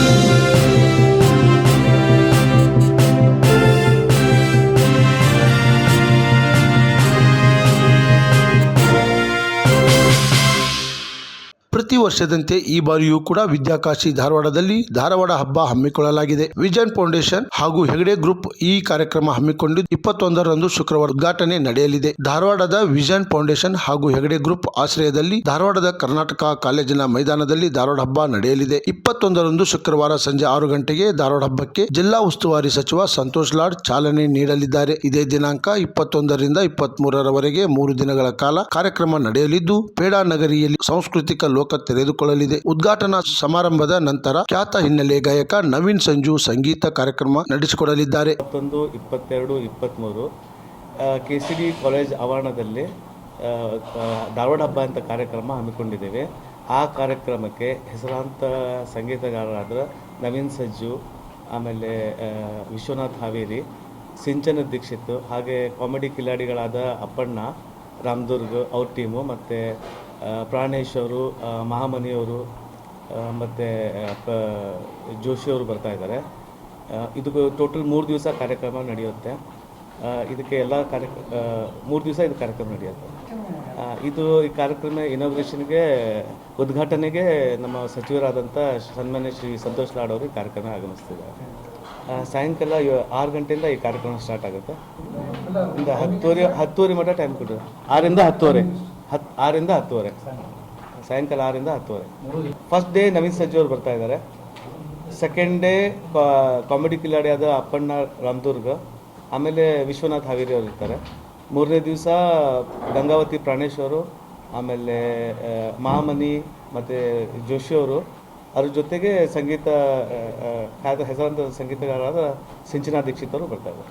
Thank you. ವರ್ಷದಂತೆ ಈ ಬಾರಿಯೂ ಕೂಡ ವಿದ್ಯಾಕಾಶಿ ಧಾರವಾಡದಲ್ಲಿ ಧಾರವಾಡ ಹಬ್ಬ ಹಮ್ಮಿಕೊಳ್ಳಲಾಗಿದೆ. ವಿಜನ್ ಫೌಂಡೇಶನ್ ಹಾಗೂ ಹೆಗಡೆ ಗ್ರೂಪ್ ಈ ಕಾರ್ಯಕ್ರಮ ಹಮ್ಮಿಕೊಂಡಿದ್ದು ಇಪ್ಪತ್ತೊಂದರಂದು ಶುಕ್ರವಾರ ಉದ್ಘಾಟನೆ ನಡೆಯಲಿದೆ. ಧಾರವಾಡದ ವಿಜನ್ ಫೌಂಡೇಶನ್ ಹಾಗೂ ಹೆಗಡೆ ಗ್ರೂಪ್ ಆಶ್ರಯದಲ್ಲಿ ಧಾರವಾಡದ ಕರ್ನಾಟಕ ಕಾಲೇಜಿನ ಮೈದಾನದಲ್ಲಿ ಧಾರವಾಡ ಹಬ್ಬ ನಡೆಯಲಿದೆ. ಇಪ್ಪತ್ತೊಂದರಂದು ಶುಕ್ರವಾರ ಸಂಜೆ ಆರು ಗಂಟೆಗೆ ಧಾರವಾಡ ಹಬ್ಬಕ್ಕೆ ಜಿಲ್ಲಾ ಉಸ್ತುವಾರಿ ಸಚಿವ ಸಂತೋಷ್ ಲಾಡ್ ಚಾಲನೆ ನೀಡಲಿದ್ದಾರೆ. ಇದೇ ದಿನಾಂಕ ಇಪ್ಪತ್ತೊಂದರಿಂದ ಇಪ್ಪತ್ತ್ ಮೂರರವರೆಗೆ ಮೂರು ದಿನಗಳ ಕಾಲ ಕಾರ್ಯಕ್ರಮ ನಡೆಯಲಿದ್ದು, ಪೇಡಾ ನಗರಿಯಲ್ಲಿ ಸಾಂಸ್ಕೃತಿಕ ಲೋಕ ತೆರೆದುಕೊಳ್ಳಲಿದೆ ಉದ್ಘಾಟನಾ ಸಮಾರಂಭದ ನಂತರ ಖ್ಯಾತ ಹಿನ್ನೆಲೆ ಗಾಯಕ ನವೀನ್ ಸಂಜು ಸಂಗೀತ ಕಾರ್ಯಕ್ರಮ ನಡೆಸಿಕೊಡಲಿದ್ದಾರೆ. ಇಪ್ಪತ್ತೊಂದು, ಇಪ್ಪತ್ತೆರಡು, ಇಪ್ಪತ್ತ್ಮೂರು ಕೆ ಸಿ ಡಿ ಕಾಲೇಜ್ ಆವರಣದಲ್ಲಿ ಧಾರವಾಡ ಹಬ್ಬ ಅಂತ ಕಾರ್ಯಕ್ರಮ ಹಮ್ಮಿಕೊಂಡಿದ್ದೇವೆ. ಆ ಕಾರ್ಯಕ್ರಮಕ್ಕೆ ಹೆಸರಾಂತ ಸಂಗೀತಗಾರರಾದ ನವೀನ್ ಸಜ್ಜು ಆಮೇಲೆ ವಿಶ್ವನಾಥ್ ಹಾವೇರಿ, ಸಿಂಚನ ದೀಕ್ಷಿತ್, ಹಾಗೆ ಕಾಮಿಡಿ ಕಿಲಾಡಿಗಳಾದ ಅಪ್ಪಣ್ಣ, ರಾಮದುರ್ಗ್, ಅವ್ರ ಟೀಮು, ಮತ್ತು ಪ್ರಾಣೇಶ್ ಅವರು ಮಹಾಮನಿಯವರು ಮತ್ತು ಜೋಶಿ ಅವರು ಬರ್ತಾ ಇದ್ದಾರೆ. ಇದು ಟೋಟಲ್ ಮೂರು ದಿವಸ ಕಾರ್ಯಕ್ರಮ ನಡೆಯುತ್ತೆ. ಇದಕ್ಕೆ ಎಲ್ಲ ಕಾರ್ಯ ಮೂರು ದಿವಸ ಇದು ಕಾರ್ಯಕ್ರಮ ನಡೆಯುತ್ತೆ. ಇದು ಈ ಕಾರ್ಯಕ್ರಮ ಇನಾಗ್ರೇಷನ್ಗೆ ಉದ್ಘಾಟನೆಗೆ ನಮ್ಮ ಸಚಿವರಾದಂಥ ಸನ್ಮಾನ್ಯ ಶ್ರೀ ಸಂತೋಷ್ ಲಾಡ್ ಅವರು ಈ ಕಾರ್ಯಕ್ರಮ ಆಗಮಿಸ್ತಿದ್ದಾರೆ. ಸಾಯಂಕಾಲ ಆರು ಗಂಟೆಯಿಂದ ಈ ಕಾರ್ಯಕ್ರಮ ಸ್ಟಾರ್ಟ್ ಆಗುತ್ತೆ. ಹತ್ತುವರೆ ಹತ್ತುವರೆ ಮಟ್ಟ ಟೈಮ್ ಕೊಟ್ಟರು ಆರಿಂದ ಹತ್ತುವರೆ. ಹತ್ತು ಆರಿಂದ ಹತ್ತುವರೆ. ಸಾಯಂಕಾಲ ಆರಿಂದ ಹತ್ತುವರೆ. ಫಸ್ಟ್ ಡೇ ನವೀನ್ ಸಜ್ಜು ಅವ್ರು ಬರ್ತಾ ಇದ್ದಾರೆ ಸೆಕೆಂಡ್ ಡೇ ಕಾಮಿಡಿ ಕಿಲಾಡಿ ಆದ ಅಪ್ಪಣ್ಣ ರಾಮದುರ್ಗ ಆಮೇಲೆ ವಿಶ್ವನಾಥ್ ಹಾವೇರಿ ಅವರು ಇರ್ತಾರೆ. ಮೂರನೇ ದಿವಸ ಗಂಗಾವತಿ ಪ್ರಾಣೇಶ್ ಅವರು ಆಮೇಲೆ ಮಹಾಮನಿ ಮತ್ತು ಜೋಶಿ ಅವರು ಅದ್ರ ಜೊತೆಗೆ ಸಂಗೀತ ಖ್ಯಾತ ಹೆಸರಾಂತ ಸಂಗೀತಗಾರರಾದ ಸಿಂಚನಾ ದೀಕ್ಷಿತ್ ಅವರು ಬರ್ತಾ ಇದ್ದಾರೆ.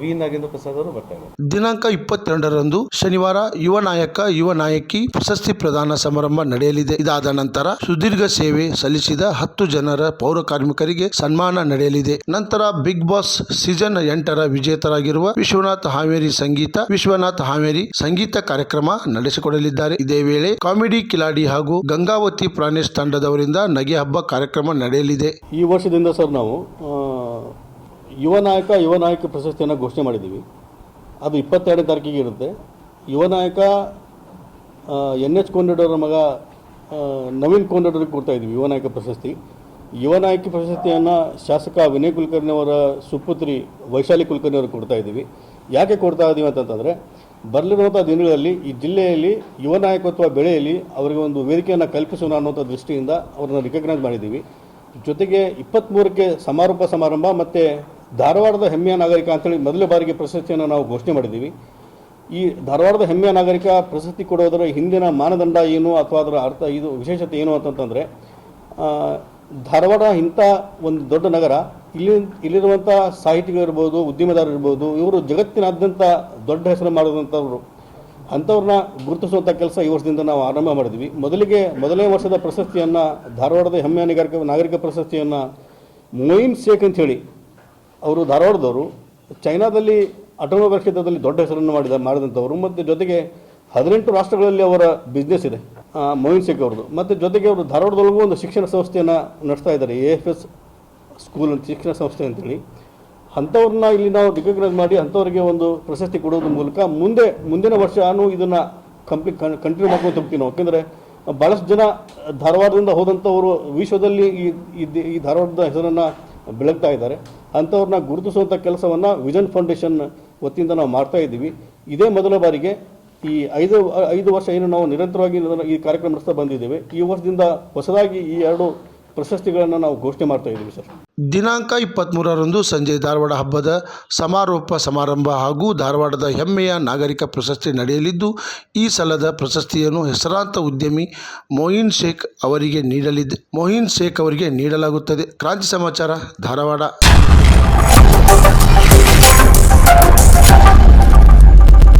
ವಿ ನಾಗೇಂದ್ರ ಪ್ರಸಾದ್ ಅವರು ಬರ್ತಾ ಇದ್ದಾರೆ. ದಿನಾಂಕ ಇಪ್ಪತ್ತೆರಡರಂದು ಶನಿವಾರ ಯುವ ನಾಯಕ ಯುವ ನಾಯಕಿ ಪ್ರಶಸ್ತಿ ಪ್ರದಾನ ಸಮಾರಂಭ ನಡೆಯಲಿದೆ. ಇದಾದ ನಂತರ ಸುದೀರ್ಘ ಸೇವೆ ಸಲ್ಲಿಸಿದ ಹತ್ತು ಜನರ ಪೌರ ಕಾರ್ಮಿಕರಿಗೆ ಸನ್ಮಾನ ನಡೆಯಲಿದೆ. ನಂತರ ಬಿಗ್ ಬಾಸ್ ಸೀಸನ್ ಎಂಟರ ವಿಜೇತರಾಗಿರುವ ವಿಶ್ವನಾಥ್ ಹಾವೇರಿ ಸಂಗೀತ ವಿಶ್ವನಾಥ್ ಹಾವೇರಿ ಸಂಗೀತ ಕಾರ್ಯಕ್ರಮ ನಡೆಸಿಕೊಡಲಿದ್ದಾರೆ. ಇದೇ ವೇಳೆ ಕಾಮಿಡಿ ಕಿಲಾಡಿ ಹಾಗೂ ಗಂಗಾವತಿ ಪ್ರಾಣೇಶ್ ತಂಡದವರಿಂದ ನಗೆ ಹಬ್ಬ ಕಾರ್ಯಕ್ರಮ ನಡೆಯಲಿದೆ. ಈ ವರ್ಷದಿಂದ ಸರ್ ನಾವು ಯುವ ನಾಯಕ ಯುವ ನಾಯಕ ಪ್ರಶಸ್ತಿಯನ್ನು ಘೋಷಣೆ ಮಾಡಿದ್ದೀವಿ. ಅದು ಇಪ್ಪತ್ತೆರಡನೇ ತಾರೀಕಿಗೆ ಇರುತ್ತೆ. ಯುವ ನಾಯಕ ಎನ್ ಎಚ್ ಕೊಂಡಡವರ ಮಗ ನವೀನ್ ಕೊಂಡಡವ್ರಿಗೆ ಕೊಡ್ತಾ ಇದ್ದೀವಿ ಯುವ ನಾಯಕ ಪ್ರಶಸ್ತಿ. ಯುವ ನಾಯಕಿ ಪ್ರಶಸ್ತಿಯನ್ನು ಶಾಸಕ ವಿನಯ್ ಕುಲಕರ್ಣಿ ಅವರ ಸುಪುತ್ರಿ ವೈಶಾಲಿ ಕುಲಕರ್ಣಿ ಅವ್ರಿಗೆ ಕೊಡ್ತಾ ಇದ್ದೀವಿ. ಯಾಕೆ ಕೊಡ್ತಾ ಇದ್ದೀವಿ ಅಂತಂತಂದರೆ ಬರಲಿರುವಂಥ ದಿನಗಳಲ್ಲಿ ಈ ಜಿಲ್ಲೆಯಲ್ಲಿ ಯುವ ನಾಯಕತ್ವ ಬೆಳೆಯಲಿ ಅವರಿಗೆ ಒಂದು ವೇದಿಕೆಯನ್ನು ಕಲ್ಪಿಸೋಣ ಅನ್ನೋಂಥ ದೃಷ್ಟಿಯಿಂದ ಅವ್ರನ್ನ ರಿಕಗ್ನೈಸ್ ಮಾಡಿದ್ದೀವಿ. ಜೊತೆಗೆ ಇಪ್ಪತ್ತ್ಮೂರಕ್ಕೆ ಸಮಾರೋಪ ಸಮಾರಂಭ ಮತ್ತು ಧಾರವಾಡದ ಹೆಮ್ಮೆಯ ನಾಗರಿಕ ಅಂತೇಳಿ ಮೊದಲ ಬಾರಿಗೆ ಪ್ರಶಸ್ತಿಯನ್ನು ನಾವು ಘೋಷಣೆ ಮಾಡಿದ್ದೀವಿ. ಈ ಧಾರವಾಡದ ಹೆಮ್ಮೆಯ ನಾಗರಿಕ ಪ್ರಶಸ್ತಿ ಕೊಡೋದರ ಹಿಂದಿನ ಮಾನದಂಡ ಏನು ಅಥವಾ ಅದರ ಅರ್ಥ ಇದು ವಿಶೇಷತೆ ಏನು ಅಂತಂತಂದರೆ ಧಾರವಾಡ ಇಂಥ ಒಂದು ದೊಡ್ಡ ನಗರ, ಇಲ್ಲಿ ಇಲ್ಲಿರುವಂಥ ಸಾಹಿತಿಗಳಿರ್ಬೋದು ಉದ್ಯಮದಾರರು ಇರ್ಬೋದು ಇವರು ಜಗತ್ತಿನಾದ್ಯಂತ ದೊಡ್ಡ ಹೆಸರು ಮಾಡಿದಂಥವ್ರು. ಅಂಥವ್ರನ್ನ ಗುರುತಿಸುವಂಥ ಕೆಲಸ ಈ ವರ್ಷದಿಂದ ನಾವು ಆರಂಭ ಮಾಡಿದ್ವಿ. ಮೊದಲಿಗೆ, ಮೊದಲನೇ ವರ್ಷದ ಪ್ರಶಸ್ತಿಯನ್ನು, ಧಾರವಾಡದ ಹೆಮ್ಮೆಯ ನಾಗರಿಕ ನಾಗರಿಕ ಪ್ರಶಸ್ತಿಯನ್ನು ಮೊಯಿನ್ ಶೇಖ್ ಅಂಥೇಳಿ ಅವರು ಧಾರವಾಡದವರು, ಚೈನಾದಲ್ಲಿ ಆಟೋಮೊಬೈಲ್ ಕ್ಷೇತ್ರದಲ್ಲಿ ದೊಡ್ಡ ಹೆಸರನ್ನು ಮಾಡಿದ, ಮಾಡಿದಂಥವರು. ಮತ್ತು ಜೊತೆಗೆ ಹದಿನೆಂಟು ರಾಷ್ಟ್ರಗಳಲ್ಲಿ ಅವರ ಬಿಸ್ನೆಸ್ ಇದೆ. ಆ, ಸಿಂಗ್ ಅವ್ರದ್ದು. ಮತ್ತು ಜೊತೆಗೆ ಅವರು ಧಾರವಾಡದೊಳಗೂ ಒಂದು ಶಿಕ್ಷಣ ಸಂಸ್ಥೆಯನ್ನು ನಡೆಸ್ತಾ ಇದ್ದಾರೆ ಎ ಎಫ್ ಎಸ್ ಸ್ಕೂಲ್ ಅಂತ ಶಿಕ್ಷಣ ಸಂಸ್ಥೆ ಅಂತೇಳಿ. ಅಂಥವ್ರನ್ನ ಇಲ್ಲಿ ನಾವು ರಿಕಗ್ನೈಸ್ ಮಾಡಿ ಅಂಥವ್ರಿಗೆ ಒಂದು ಪ್ರಶಸ್ತಿ ಕೊಡೋದ್ರ ಮೂಲಕ ಮುಂದೆ ಮುಂದಿನ ವರ್ಷನೂ ಇದನ್ನು ಕಂಪ್ಲಿ ಕಂಟಿನ್ಯೂ ಮಾಡ್ಕೊಂಡು ತುಂಬ್ತೀವಿ ನಾವು. ಯಾಕೆಂದರೆ ಭಾಳಷ್ಟು ಜನ ಧಾರವಾಡದಿಂದ ಹೋದಂಥವರು ವಿಶ್ವದಲ್ಲಿ ಈ ಈ ಧಾರವಾಡದ ಹೆಸರನ್ನು ಬೆಳಗ್ತಾ ಇದ್ದಾರೆ. ಅಂಥವ್ರನ್ನ ಗುರುತಿಸುವಂಥ ಕೆಲಸವನ್ನು ವಿಜನ್ ಫೌಂಡೇಶನ್ ವತಿಯಿಂದ ನಾವು ಮಾಡ್ತಾ ಇದ್ದೀವಿ. ಇದೇ ಮೊದಲ ಬಾರಿಗೆ ಈ ಐದು ಐದು ವರ್ಷ ಏನು ನಾವು ನಿರಂತರವಾಗಿ ಈ ಕಾರ್ಯಕ್ರಮ ನಡೆಸ್ತಾ ಬಂದಿದ್ದೇವೆ, ಈ ವರ್ಷದಿಂದ ಹೊಸದಾಗಿ ಈ ಎರಡು ಪ್ರಶಸ್ತಿಗಳನ್ನು ನಾವು ಘೋಷಣೆ ಮಾಡ್ತಾ ಇದ್ದೀವಿ ಸರ್. ದಿನಾಂಕ ಇಪ್ಪತ್ತ್ಮೂರರಂದು ಸಂಜೆ ಧಾರವಾಡ ಹಬ್ಬದ ಸಮಾರೋಪ ಸಮಾರಂಭ ಹಾಗೂ ಧಾರವಾಡದ ಹೆಮ್ಮೆಯ ನಾಗರಿಕ ಪ್ರಶಸ್ತಿ ನಡೆಯಲಿದ್ದು, ಈ ಸಲದ ಪ್ರಶಸ್ತಿಯನ್ನು ಹೆಸರಾಂತ ಉದ್ಯಮಿ ಮೊಯಿನ್ ಶೇಖ್ ಅವರಿಗೆ ನೀಡಲಿದೆ ಮೊಯಿನ್ ಶೇಖ್ ಅವರಿಗೆ ನೀಡಲಾಗುತ್ತದೆ. ಕ್ರಾಂತಿ ಸಮಾಚಾರ, ಧಾರವಾಡ.